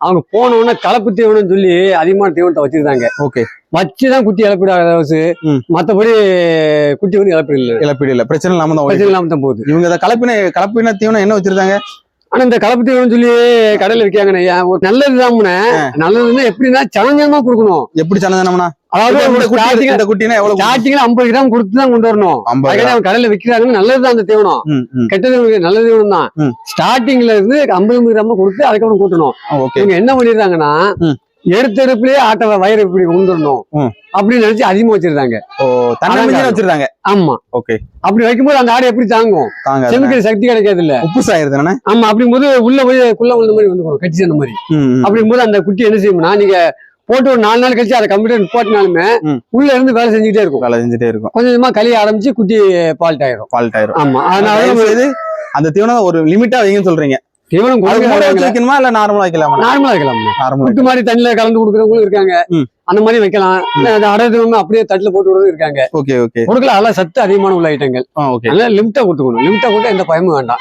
அவங்க போன உடனே கலப்பு தீவனம் சொல்லி அதிகமான தீவனத்தை வச்சிருந்தாங்க. ஓகே. வச்சுதான் குட்டி இழப்பீடு ம். மத்தபடி குட்டி வந்து இழப்பீடு இல்லை இழப்பீடு இல்ல பிரச்சனை இல்லாம தான் பிரச்சனை இல்லாம தான் போகுது. இவங்க கலப்பின கலப்பின தீவனம் என்ன வச்சிருந்தாங்க? ஆனா இந்த கலப்பு தீவனம் சொல்லி கடையில விற்காங்கண்ணே ஒரு நல்லதுன்னா எப்படின்னா சனஞ்சமா கொடுக்கணும். எப்படி சனதனம்னா அதாவது இந்த குட்டி குட்டினா எவ்வளவு ஸ்டார்டிங்ல ஐம்பது கிராம் கொடுத்து தான் கொண்டு வரணும். ஐம்பது அதுக்காக அவங்க கடையில விற்கிறாங்கன்னு நல்லதுதான் அந்த தீவனம். கெட்டது நல்ல தீவனம் தான். ஸ்டார்டிங்ல இருந்து ஐம்பது கிராம் கொடுத்து அதுக்கப்புறம் கூட்டணும். இவங்க என்ன பண்ணிடுறாங்கன்னா. எடுத்தெடுப்புலயே ஆட்ட வயிறு இப்படி உந்துடணும். அப்படின்னு நினைச்சு அதிகமா வச்சிருந்தாங்க வச்சிருந்தாங்க ஆமா. ஓகே. அப்படி வைக்கும்போது அந்த ஆடு எப்படி தாங்கும்? தாங்க செமிக்கிற சக்தி கிடைக்காது இல்ல உப்பு சாயிருது ஆமா அப்படிங்கும்போது உள்ள போய் குள்ள உள்ள மாதிரி வந்து கட்சி அந்த மாதிரி. அப்படிங்கும்போது அந்த குட்டி என்ன செய்யும்னா நீங்க போட்டு ஒரு நாலு நாள் கழிச்சு அதை கம்ப்யூட்டர் நிப்பாட்டினாலுமே ம். உள்ள இருந்து வேலை செஞ்சுக்கிட்டே இருக்கும். வேலை செஞ்சுட்டே இருக்கும். கொஞ்சம் கழிய ஆரம்பிச்சு குட்டி ஃபால்ட் ஆயிரும். ஃபால்ட் ஆயிரும். ஆமா. அதனால செய்து அந்த தீவனம் ஒரு லிமிட்டா வைங்கன்னு சொல்றீங்க. தீவனம் வைக்கணுமா இல்ல நார்மலா வைக்கலாமா? நார்மலா வைக்கலாம். நார்மலா மாதிரி தண்ணியில கலந்து கொடுக்குறவங்களும் இருக்காங்க. அந்த மாதிரி வைக்கலாம். அந்த அடை தீவனம் அப்படியே தட்டுல போட்டு விடுறதும் இருக்காங்க. ஓகே ஓகே கொடுக்கல. அதெல்லாம் சத்து அதிகமான உள்ள ஐட்டங்கள் ஓகே அதனால லிமிட்டா கொடுத்துக்கணும். லிமிட்டா கொடுத்தா எந்த பயமும் வேண்டாம்.